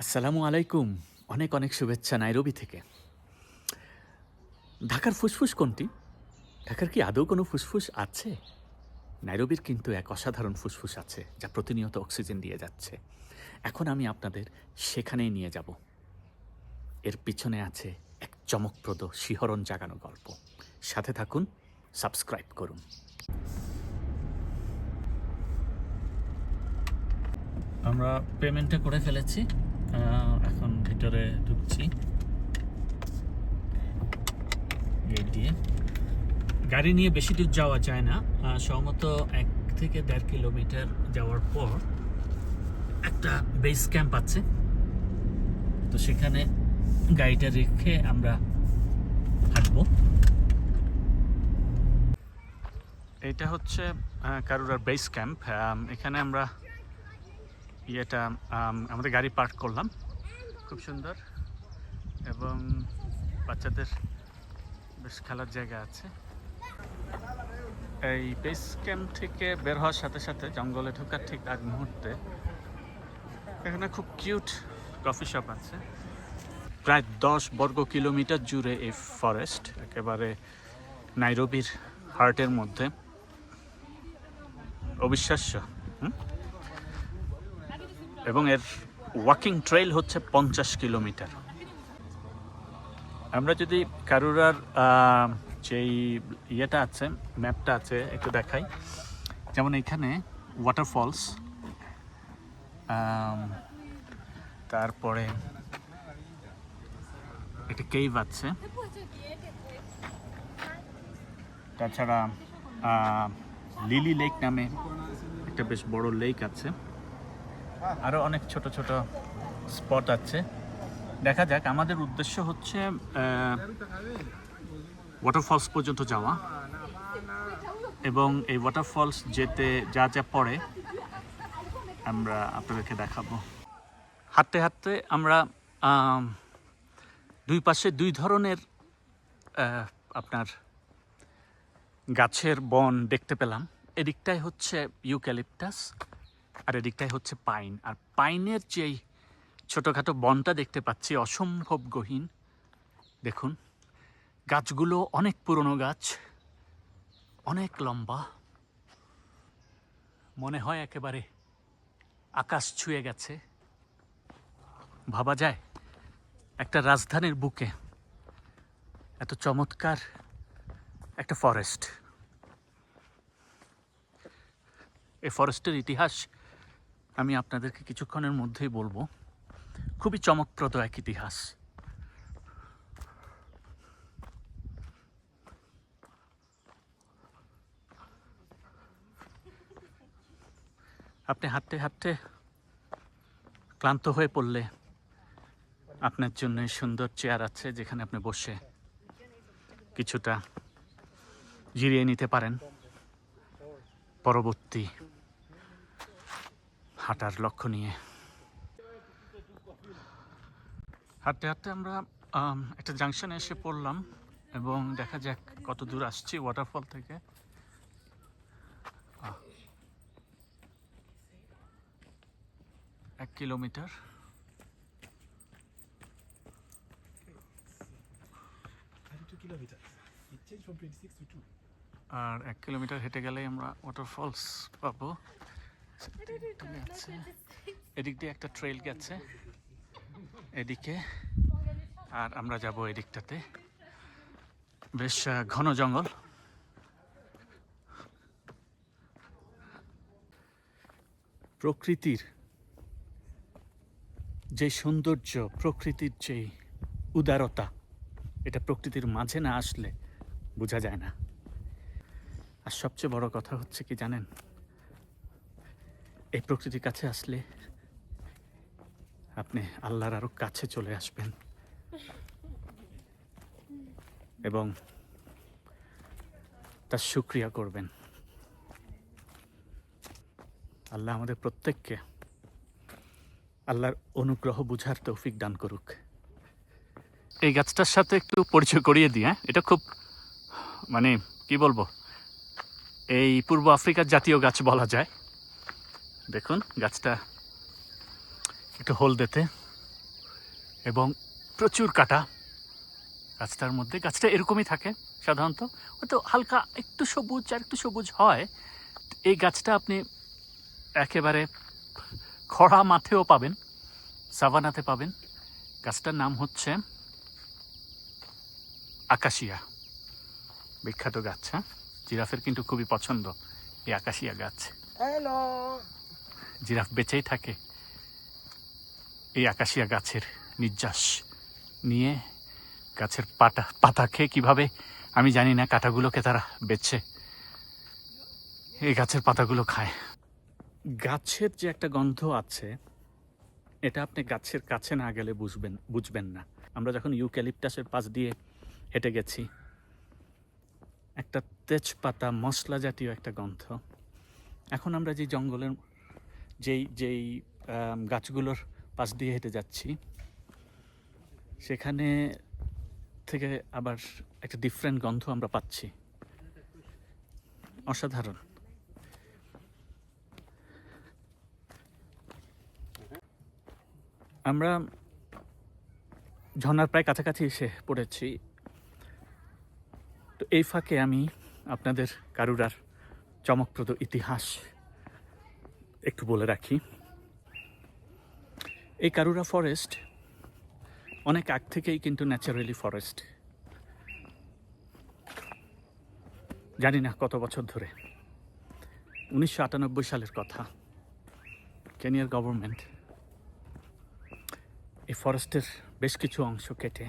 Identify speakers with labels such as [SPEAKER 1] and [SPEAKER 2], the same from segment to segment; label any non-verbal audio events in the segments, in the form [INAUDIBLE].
[SPEAKER 1] আসসালামু আলাইকুম। অনেক অনেক শুভেচ্ছা নাইরবি থেকে। ঢাকার ফুসফুস কোনটি? ঢাকার কি আদৌ কোনো ফুসফুস আছে? নাইরবির কিন্তু এক অসাধারণ ফুসফুস আছে, যা প্রতিনিয়ত অক্সিজেন দিয়ে যাচ্ছে। এখন আমি আপনাদের সেখানেই নিয়ে যাব। এর পিছনে আছে এক চমকপ্রদ শিহরণ জাগানো গল্প। সাথে থাকুন, সাবস্ক্রাইব করুন। আমরা পেমেন্টটা করে ফেলেছি। এখন ভিতরে ঢুকছি। গেট দিয়ে। গাড়ি নিয়ে বেশি দূর যাওয়া যায় না। সম্ভবত এক থেকে দেড় কিলোমিটার যাওয়ার পর একটা বেস ক্যাম্প আছে। তো সেখানে গাড়িটা রেখে আমরা হাঁটবো। এটা হচ্ছে কারুরার বেস ক্যাম্প এখানে আমরা ইয়েটা আমাদের গাড়ি পার্ক করলাম। খুব সুন্দর। এবং বাচ্চাদের বেশ খেলার জায়গা আছে। এই বেস ক্যাম্প থেকে বের হওয়ার সাথে সাথে জঙ্গলে ঢোকার ঠিক আগ মুহূর্তে এখানে খুব কিউট কফি শপ আছে। প্রায় দশ বর্গ কিলোমিটার জুড়ে এই ফরেস্ট একেবারে নাইরবির হার্টের মধ্যে। অবিশ্বাস্য, হুম? এবং এর ওয়াকিং ট্রেল হচ্ছে পঞ্চাশ কিলোমিটার। আমরা যদি কারুরার যেই ইয়েটা আছে, ম্যাপটা আছে, একটু দেখাই। যেমন এখানে ওয়াটারফলস তারপরে একটা কেভ আছে। তাছাড়া লিলি লেক নামে একটা বেশ বড় লেক আছে। আরও অনেক ছোট ছোট স্পট আছে। দেখা যাক, আমাদের উদ্দেশ্য হচ্ছে ওয়াটারফলস পর্যন্ত যাওয়া এবং এই ওয়াটারফলস যেতে যা যা পড়ে আমরা আপনাদেরকে দেখাবো। হাঁটতে হাঁটতে আমরা দুই পাশে দুই ধরনের আপনার গাছের বন দেখতে পেলাম। এদিকটাই হচ্ছে ইউক্যালিপটাস। আর এদিকটাই হচ্ছে পাইন। আর পাইনের যেই ছোটোখাটো বনটা দেখতে পাচ্ছি, অসম্ভব গহীন। দেখুন, গাছগুলো অনেক পুরনো গাছ, অনেক লম্বা। মনে হয় একেবারে আকাশ ছুঁয়ে গেছে। ভাবা যায়, একটা রাজধানীর বুকে এত চমৎকার একটা ফরেস্ট এই ফরেস্টের ইতিহাস আমি আপনাদেরকে কিছুক্ষণের মধ্যেই বলব, খুবই চমকপ্রদ এক ইতিহাস। আপনি হাঁটতে হাঁটতে ক্লান্ত হয়ে পড়লে আপনার জন্য সুন্দর চেয়ার আছে যেখানে আপনি বসে কিছুটা জিরিয়ে নিতে পারেন। পরবর্তী হাঁটার লক্ষ্য নিয়ে। হাঁটতে হাঁটতে আমরা একটা জাংশনে এসে পড়লাম এবং দেখা যাক কত দূর আসছি ওয়াটারফল থেকে। এক kilometre.
[SPEAKER 2] 32 kilometers. It changed from 26 to 2.
[SPEAKER 1] আর এক কিলোমিটার হেঁটে গেলেই আমরা ওয়াটারফলস পাবো। এদিক দিয়ে একটা ট্রেল গেছে। এদিকে। আর আমরা যাব এদিকটাতে। বেশ ঘন জঙ্গল। প্রকৃতির যে সৌন্দর্য, প্রকৃতির যে উদারতা, এটা প্রকৃতির মাঝে না আসলে বোঝা যায় না। আর সবচেয়ে বড় কথা হচ্ছে কি জানেন? এই প্রকৃতির কাছে আসলে আপনি আল্লাহর আরও কাছে চলে আসবেন। এবং তার শুক্রিয়া করবেন। আল্লাহ আমাদের প্রত্যেককে আল্লাহর অনুগ্রহ বুঝার তৌফিক দান করুক। এই গাছটার সাথে একটু পরিচয় করিয়ে দিই হ্যাঁ? এটা খুব মানে কি বলব? এই পূর্ব আফ্রিকার জাতীয় গাছ বলা যায়। দেখুন, গাছটা একটু হলদেতে এবং প্রচুর কাটা গাছটার মধ্যে। গাছটা এরকমই থাকে সাধারণত। হয়তো হালকা একটু সবুজ আর একটু সবুজ হয়। এই গাছটা আপনি একেবারে খরা মাঠেও পাবেন, সাভানাতে পাবেন। গাছটার নাম হচ্ছে আকাশিয়া। বিখ্যাত গাছ হ্যাঁ? জিরাফের কিন্তু খুবই পছন্দ এই আকাশিয়া গাছ।
[SPEAKER 2] হ্যালো।
[SPEAKER 1] জিরাফ বেঁচেই থাকে। এই আকাশিয়া গাছের নির্যাস নিয়ে গাছের পাতা পাতা খেয়ে কীভাবে আমি জানি না, কাঁটাগুলোকে তারা বেছে এই গাছের পাতাগুলো খায়। গাছের যে একটা গন্ধ আছে, এটা আপনি গাছের কাছে না গেলে বুঝবেন বুঝবেন না। আমরা যখন ইউক্যালিপটাসের পাশ দিয়ে হেঁটে গেছি, একটা তেজপাতা মশলা জাতীয় একটা গন্ধ। এখন আমরা যে জঙ্গলের যেই যেই গাছগুলোর পাশ দিয়ে হেঁটে যাচ্ছি, সেখানে থেকে আবার একটা ডিফারেন্ট গন্ধ আমরা পাচ্ছি। অসাধারণ। আমরা ঝর্নার প্রায় কাছাকাছি এসে পড়েছি। তো এই ফাঁকে আমি আপনাদের কারুরার চমকপ্রদ ইতিহাস একটু বলে রাখি। এই কারুরা ফরেস্ট অনেক আগ থেকেই কিন্তু ন্যাচারালি ফরেস্ট জানি না কত বছর ধরে। উনিশশো আটানব্বই সালের কথা। কেনিয়ার গভর্নমেন্ট এই ফরেস্টের বেশ কিছু অংশ কেটে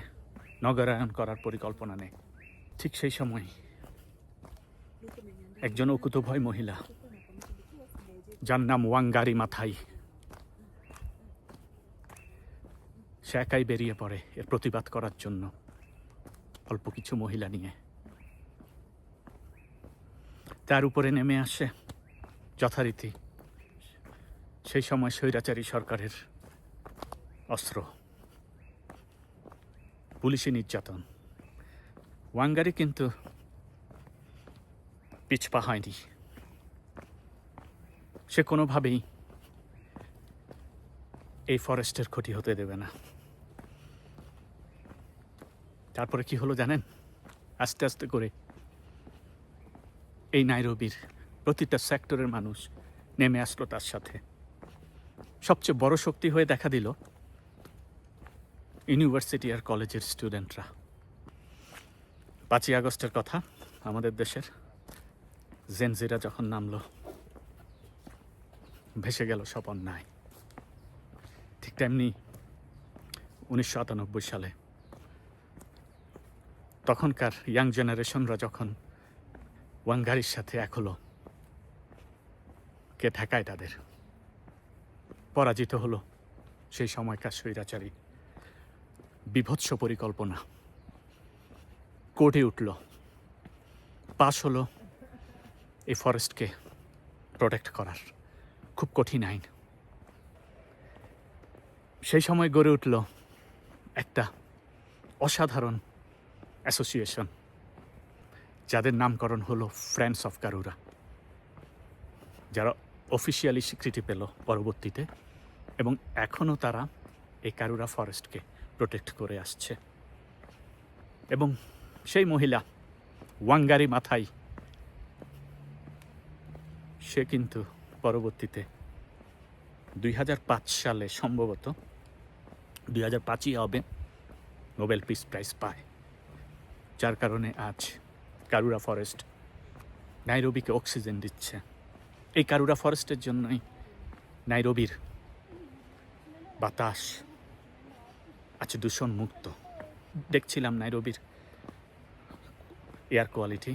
[SPEAKER 1] নগরায়ন করার পরিকল্পনা নেয়। ঠিক সেই সময় একজন অকুতভয় মহিলা যার নাম ওয়াঙ্গারি মাথাই সে একাই বেরিয়ে পড়ে এর প্রতিবাদ করার জন্য। অল্প কিছু মহিলা নিয়ে। তার উপরে নেমে আসে যথারীতি। সেই সময় স্বৈরাচারী সরকারের অস্ত্র। পুলিশি নির্যাতন। ওয়াঙ্গারি কিন্তু পিছপা হয়নি। সে কোনোভাবেই এই ফরেস্টের ক্ষতি হতে দেবে না। তারপরে কি হলো জানেন? আস্তে আস্তে করে এই নাইরবির প্রতিটা সেক্টরের মানুষ নেমে আসলো তার সাথে। সবচেয়ে বড় শক্তি হয়ে দেখা দিল ইউনিভার্সিটি আর কলেজের স্টুডেন্টরা। পাঁচই আগস্টের কথা আমাদের দেশের জেনজিরা যখন নামলো ভেসে গেল সব অন্যায়। ঠিক তেমনি উনিশশো আটানব্বই সালে তখনকার ইয়াং জেনারেশনরা যখন ওয়াঙ্গারির সাথে এক হলো, কে ঠেকায় তাদের? পরাজিত হলো সেই সময়কার স্বৈরাচারী। বিভৎস পরিকল্পনা। কোর্টে উঠল। পাশ হলো এই ফরেস্টকে প্রোটেক্ট করার। খুব কঠিন আইন সেই সময় গড়ে উঠল একটা অসাধারণ অ্যাসোসিয়েশন, যাদের নামকরণ হলো ফ্রেন্ডস অফ কারুরা, যারা অফিসিয়ালি স্বীকৃতি পেল পরবর্তীতে এবং এখনও তারা এই কারুরা ফরেস্টকে প্রোটেক্ট করে আসছে। এবং সেই মহিলা, ওয়াঙ্গারি মাথাই, সে কিন্তু পরবর্তীতে দুই হাজার পাঁচ সালে সম্ভবত দুই হাজার পাঁচই হবে নোবেল পিস প্রাইজ পায়। যার কারণে আজ কারুরা ফরেস্ট নাইরবিকে অক্সিজেন দিচ্ছে। এই কারুরা ফরেস্টের জন্যই নাইরবির বাতাস আছে দূষণ মুক্ত দেখছিলাম নাইরবির এয়ার কোয়ালিটি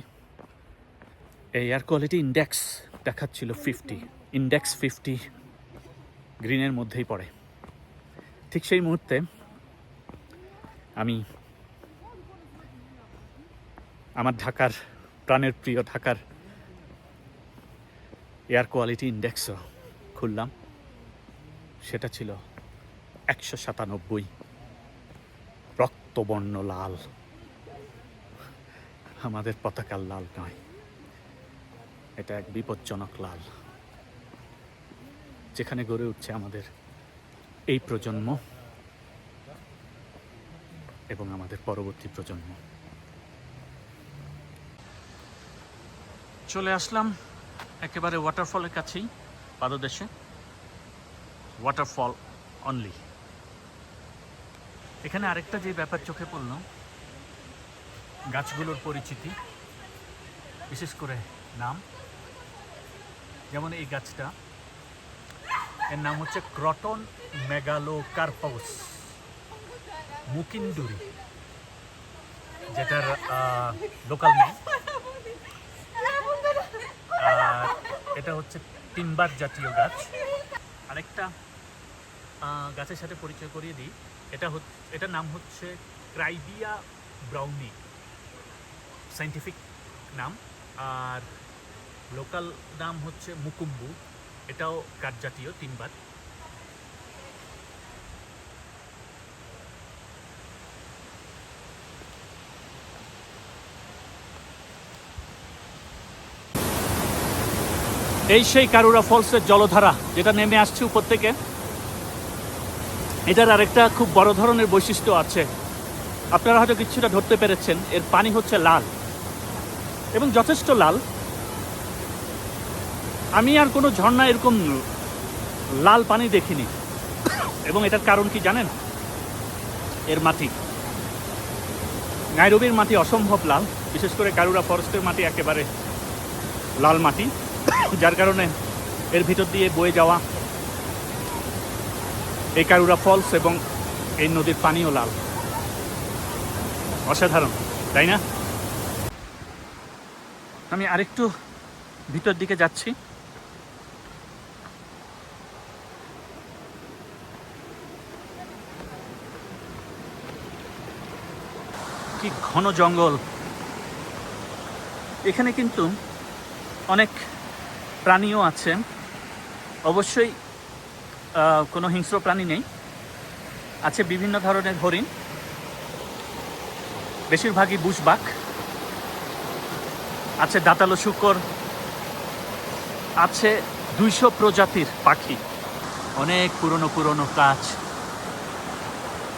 [SPEAKER 1] এই এয়ার কোয়ালিটি ইন্ডেক্স দেখাচ্ছিল ফিফটি ইন্ডেক্স ফিফটি গ্রিনের মধ্যেই পড়ে। ঠিক সেই মুহূর্তে আমি আমার ঢাকার, প্রাণের প্রিয় ঢাকার এয়ার কোয়ালিটি ইন্ডেক্সও খুললাম। সেটা ছিল একশো সাতানব্বই। রক্তবর্ণ লাল। আমাদের পতাকার লাল নয়। এটা এক বিপজ্জনক লাল। যেখানে গড়ে উঠছে আমাদের এই প্রজন্ম এবং আমাদের পরবর্তী প্রজন্ম। চলে আসলাম একেবারে ওয়াটারফলের কাছেই, পাদদেশে। ওয়াটারফল অনলি এখানে আরেকটা যে ব্যাপার চোখে পড়ল, গাছগুলোর পরিচিতি, বিশেষ করে নাম। যেমন এই গাছটা এর নাম হচ্ছে ক্রটন মেগালো কার্পাউস মুকিন্দুরি, যেটার লোকাল নেই এটা হচ্ছে টিম্বার জাতীয় গাছ। আরেকটা গাছের সাথে পরিচয় করিয়ে দিই। এটা এটার নাম হচ্ছে ক্রাইবিয়া ব্রাউনি সাইন্টিফিক নাম। আর লোকাল নাম হচ্ছে মুকুম্বু। এটাও কাঠ জাতীয় তিনবার এই সেই কারুরা ফলসের জলধারা, যেটা নেমে আসছে উপর থেকে। এটার আরেকটা খুব বড় ধরনের বৈশিষ্ট্য আছে। আপনারা হয়তো কিছুটা ধরতে পেরেছেন, এর পানি হচ্ছে লাল। এবং যথেষ্ট লাল। আমি আর কোনো ঝর্ণা এরকম লাল পানি দেখিনি। এবং এটার কারণ কি জানেন? এর মাটি। নাইরবির মাটি অসম্ভব লাল। বিশেষ করে কারুরা ফরেস্টের মাটি একেবারে লাল মাটি। যার কারণে এর ভিতর দিয়ে বয়ে যাওয়া এই কারুরা ফলস এবং এই নদীর পানিও লাল। অসাধারণ, তাই না? আমি আরেকটু ভিতর দিকে যাচ্ছি। ঘন জঙ্গল। এখানে কিন্তু অনেক প্রাণীও আছে। অবশ্যই কোনো হিংস্র প্রাণী নেই। আছে বিভিন্ন ধরনের হরিণ। বেশিরভাগই বুশবাক। আছে দাঁতালো শুকর। আছে দুইশো প্রজাতির পাখি। অনেক পুরনো পুরনো গাছ।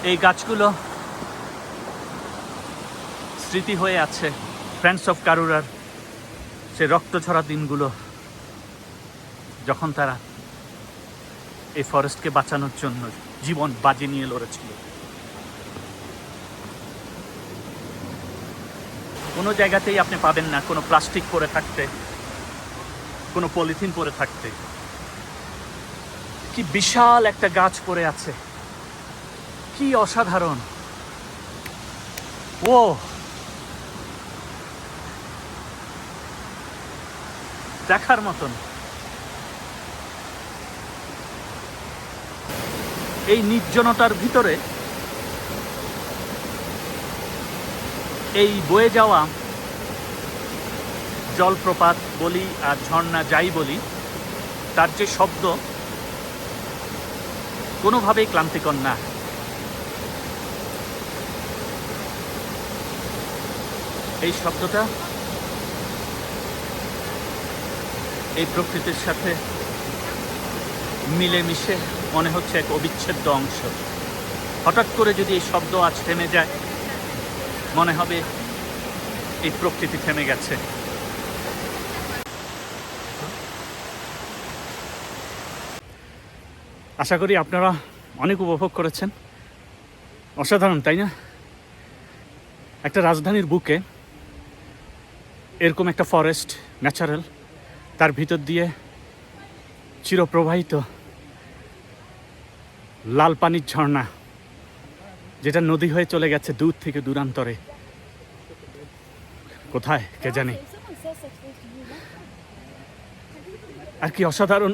[SPEAKER 1] এই গাছগুলো স্মৃতি হয়ে আছে ফ্রেন্ডস অফ কারুরার সে রক্ত ছড়া দিনগুলো যখন তারা এই ফরেস্টকে বাঁচানোর জন্য জীবন বাজি নিয়ে লড়েছিল। কোনো জায়গাতেই আপনি পাবেন না কোনো প্লাস্টিক পরে থাকতে, কোনো পলিথিন পরে থাকতে। কি বিশাল একটা গাছ পড়ে আছে। কি অসাধারণ। ও! দেখার মতন। এই নির্জনতার ভিতরে এই বয়ে যাওয়া জলপ্রপাত বলি আর ঝর্ণা যাই বলি, তার যে শব্দ, কোনোভাবেই ক্লান্তিকর না। এই শব্দটা এই প্রকৃতির সাথে মিলেমিশে মনে হচ্ছে এক অবিচ্ছেদ্য অংশ। হঠাৎ করে যদি এই শব্দ আজ থেমে যায়, মনে হবে এই প্রকৃতি থেমে গেছে। আশা করি আপনারা অনেক উপভোগ করেছেন। অসাধারণ, তাই না? একটা রাজধানীর বুকে এরকম একটা ফরেস্ট ন্যাচারাল তার ভিতর দিয়ে চিরপ্রবাহিত লাল পানির ঝর্ণা, যেটা নদী হয়ে চলে গেছে দূর থেকে দূরান্তরে কোথায়, কে জানে. আর কি অসাধারণ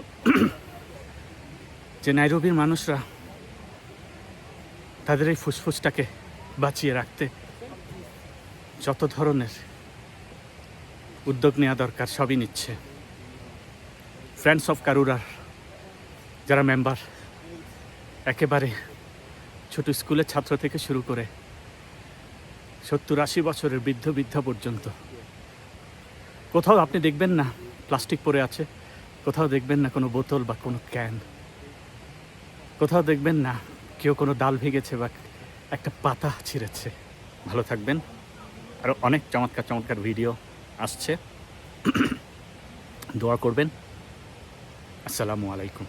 [SPEAKER 1] যে নাইরবির মানুষরা তাদের এই ফুসফুসটাকে বাঁচিয়ে রাখতে যত ধরনের উদ্যোগ নেওয়া দরকার, সবই নিচ্ছে ফ্রেন্ডস অফ কারুরার যারা মেম্বার একেবারে ছোট স্কুলের ছাত্র থেকে শুরু করে সত্তর আশি বছরের বৃদ্ধ বৃদ্ধা পর্যন্ত। কোথাও আপনি দেখবেন না প্লাস্টিক পরে আছে, কোথাও দেখবেন না কোনো বোতল বা কোনো ক্যান কোথাও দেখবেন না কেউ কোনো ডাল ভেঙেছে বা একটা পাতা ছিঁড়েছে। ভালো থাকবেন। আরও অনেক চমৎকার চমৎকার ভিডিও আসছে। [CLEARS THROAT] দোয়া করবেন। আসসালামু আলাইকুম।